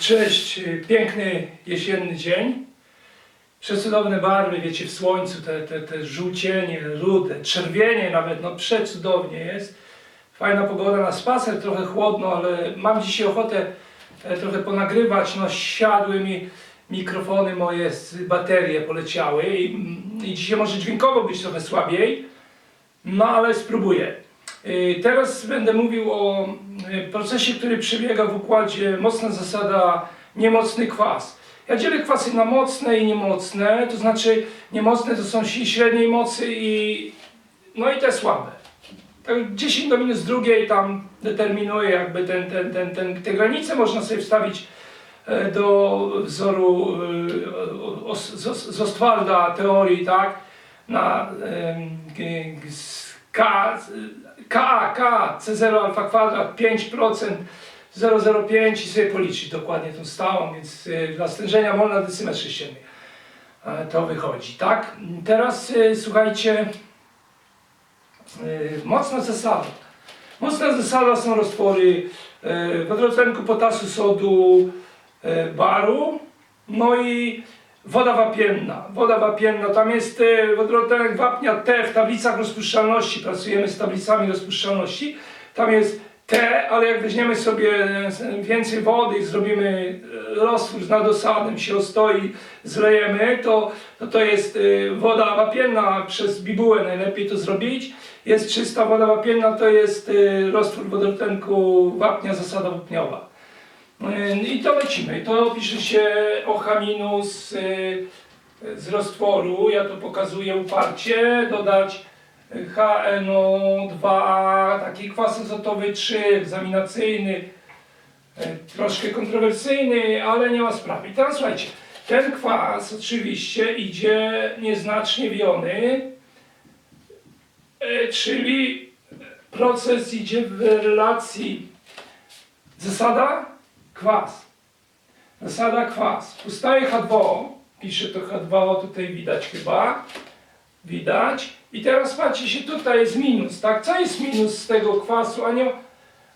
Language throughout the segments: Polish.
Cześć, piękny jesienny dzień. Przecudowne barwy, wiecie, w słońcu, te, te, te żółcienie, rude, czerwienie nawet, no przecudownie jest. Fajna pogoda na spacer, trochę chłodno, ale mam dzisiaj ochotę e, trochę ponagrywać. No siadły mi mikrofony moje, baterie poleciały i, i dzisiaj może dźwiękowo być trochę słabiej, no ale spróbuję. Y, Teraz będę mówił o procesie, który przebiega w układzie mocna zasada niemocny kwas. Ja dzielę kwasy na mocne i niemocne, to znaczy niemocne to są średniej mocy i no i te słabe. Tak 10 do minus drugiej tam determinuje jakby ten, ten, ten, ten, te granice można sobie wstawić e, do wzoru e, z Ostwalda teorii, tak? Na K, K, K, C0 alfa kwadrat 5%, 0,05 i sobie policzyć dokładnie tą stałą, więc y, dla stężenia mol na decymetr sześcienny to wychodzi, tak? Teraz y, słuchajcie, y, mocna zasada. Mocna zasada są roztwory wodorotlenku, potasu, sodu, baru, no i woda wapienna. Woda wapienna, tam jest y, wodorotlenek wapnia T w tablicach rozpuszczalności, pracujemy z tablicami rozpuszczalności. Tam jest T, ale jak weźmiemy sobie e, więcej wody i zrobimy e, roztwór z nadosadem, się ostoi, zlejemy, to to, to jest y, woda wapienna, przez bibułę najlepiej to zrobić. Jest czysta woda wapienna, to jest y, roztwór wodorotlenku wapnia, zasada wapniowa. Y, I to lecimy. To pisze się OH minus y, z roztworu. Ja to pokazuję uparcie. Dodać HNO2, taki kwas azotowy 3, egzaminacyjny, y, troszkę kontrowersyjny, ale nie ma sprawy. I teraz słuchajcie, ten kwas oczywiście idzie nieznacznie wiony, czyli proces idzie w relacji zasada kwas. Zasada kwas. Powstaje H2O. Piszę to H2O, tutaj widać chyba. Widać. I teraz patrzcie się, tutaj jest minus, tak? Co jest minus z tego kwasu? Anion,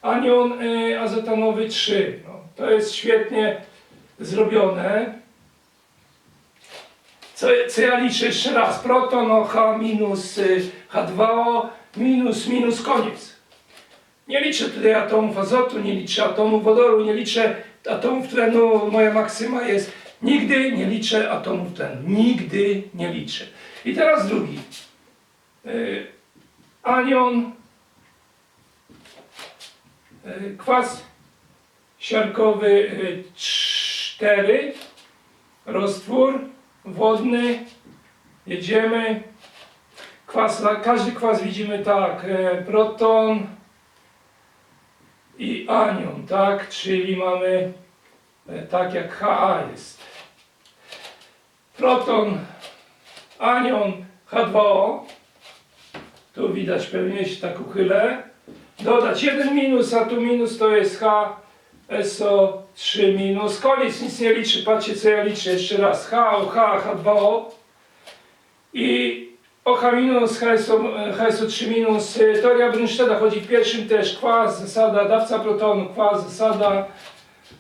anion y, azotanowy 3. No, to jest świetnie zrobione. Co, co ja liczę jeszcze raz? Proton OH minus y, H2O minus minus koniec. Nie liczę tutaj atomów azotu, nie liczę atomów wodoru, nie liczę atomów tlenu. Moja maksyma jest nigdy nie liczę atomów tlenu. Nigdy nie liczę. I teraz drugi. Y, anion, y, kwas siarkowy y, 4, roztwór wodny, jedziemy. Kwas, każdy kwas widzimy tak, e, proton, i anion, tak? Czyli mamy e, tak jak Ha jest. Proton, anion, H2O. Tu widać pewnie się tak uchylę. Dodać jeden minus, a tu minus to jest H, SO3 minus. Koniec, nic nie liczy. Patrzcie co ja liczę jeszcze raz. H, OH, H2O. I OH minus, HSO, HSO3 minus, y, teoria Brunstedta chodzi w pierwszym też. Kwas, zasada, dawca protonu, kwas, zasada,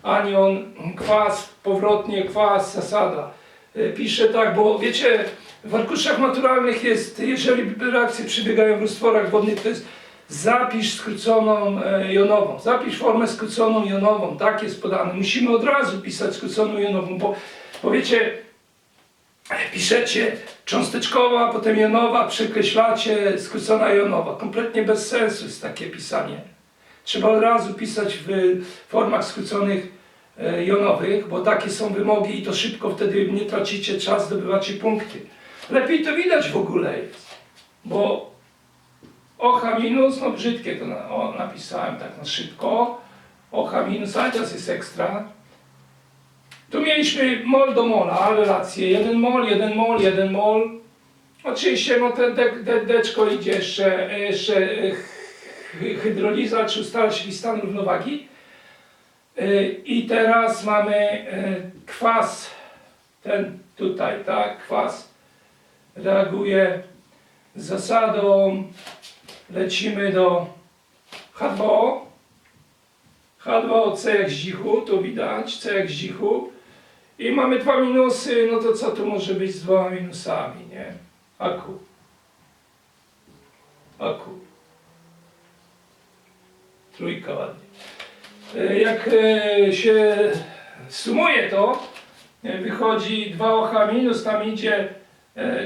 anion, kwas, powrotnie kwas, zasada. Y, Piszę tak, bo wiecie, w arkuszach naturalnych jest, jeżeli reakcje przebiegają w roztworach wodnych, to jest zapisz skróconą e, jonową, zapisz formę skróconą jonową, tak jest podane. Musimy od razu pisać skróconą jonową, bo, bo wiecie, piszecie cząsteczkowa, potem jonowa, przekreślacie skrócona jonowa. Kompletnie bez sensu jest takie pisanie. Trzeba od razu pisać w formach skróconych e, jonowych, bo takie są wymogi i to szybko wtedy nie tracicie czas, zdobywacie punkty. Lepiej to widać w ogóle jest, bo OH minus, no brzydkie to na, o, napisałem tak na szybko. OH minus, ale teraz jest ekstra. Tu mieliśmy mol do mola, relację 1 mol, 1 mol, 1 mol. Oczywiście no te de, de, deczko idzie jeszcze, jeszcze e, hy- hydroliza, czy ustala się stan równowagi. E, I teraz mamy e, kwas, ten tutaj, tak, kwas reaguje z zasadą, lecimy do H2O, H2O, C jak z dzichu, tu widać, C jak z dzichu. I mamy dwa minusy, no to co tu może być z dwoma minusami, nie? Aku. Aku. Trójka ładnie. E, Jak e, się sumuje to, e, wychodzi 2OH minus, tam idzie,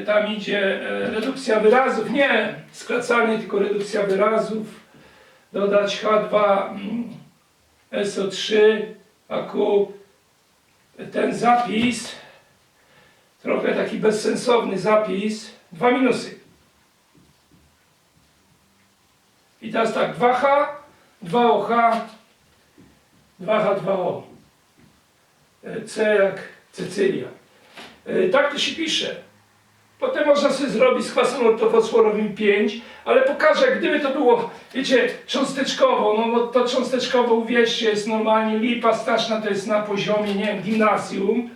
tam idzie redukcja wyrazów, nie skracanie, tylko redukcja wyrazów, dodać H2 mm, SO3, AQ, ten zapis, trochę taki bezsensowny zapis, dwa minusy. I teraz tak, 2H, 2OH, 2H2O. E, C jak Cecylia. E, Tak to się pisze. Potem można sobie zrobić z kwasem ortofosforowym 5, ale pokażę, gdyby to było, wiecie, cząsteczkowo, no bo to cząsteczkowo, uwierzcie, jest normalnie lipa straszna, to jest na poziomie, nie wiem, gimnazjum.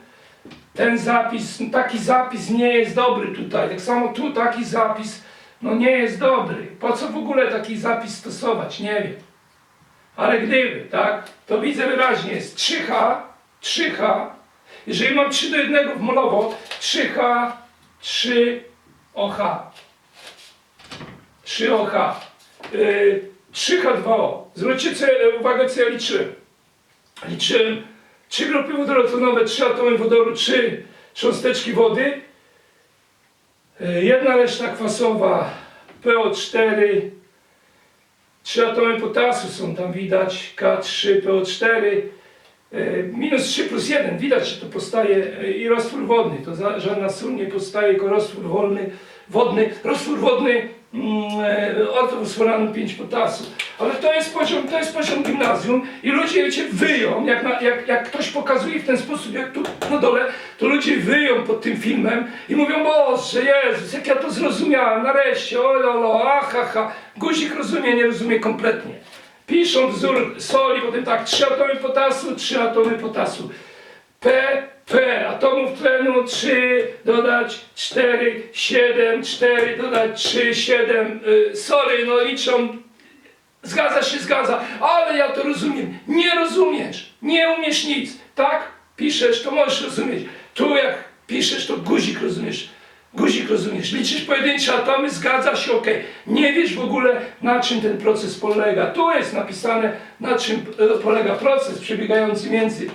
Ten zapis, taki zapis nie jest dobry tutaj, tak samo tu taki zapis, no nie jest dobry. Po co w ogóle taki zapis stosować, nie wiem. Ale gdyby, tak, to widzę wyraźnie, jest 3H, 3H, jeżeli mam 3 do 1 w molowo, 3H, 3OH. 3OH. Yy, 3H2O. Zwróćcie uwagę, co ja liczyłem. Liczyłem 3 grupy wodorotonowe, 3 atomy wodoru, 3 cząsteczki wody, yy, jedna reszta kwasowa PO4, 3 atomy potasu są tam widać, K3PO4, e, minus 3 plus 1, widać, że to powstaje e, i roztwór wodny, to za, żadna sól nie powstaje, tylko roztwór wolny, wodny, roztwór wodny mm, e, ortofosforanu 5 potasu. Ale to jest poziom, to jest poziom gimnazjum i ludzie wiecie, wyją, jak, na, jak, jak ktoś pokazuje w ten sposób, jak tu na dole, to ludzie wyją pod tym filmem i mówią, Boże, Jezus, jak ja to zrozumiałem, nareszcie, ojolo, ahaha, guzik rozumie, nie rozumie kompletnie. Piszą wzór soli, potem tak, 3 atomy potasu, 3 atomy potasu. P, P, atomów tlenu 3, dodać 4, 7, 4, dodać 3, 7, y, sorry, no liczą, zgadza się, zgadza, ale ja to rozumiem. Nie rozumiesz, nie umiesz nic, tak? Piszesz, to możesz rozumieć. Tu jak piszesz, to guzik rozumiesz. Guzik rozumiesz, liczysz pojedyncze atomy, zgadza się, ok. Nie wiesz w ogóle na czym ten proces polega. Tu jest napisane na czym e, polega proces przebiegający między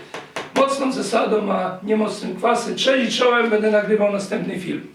mocną zasadą a niemocnym kwasem. Cześć i czołem, będę nagrywał następny film.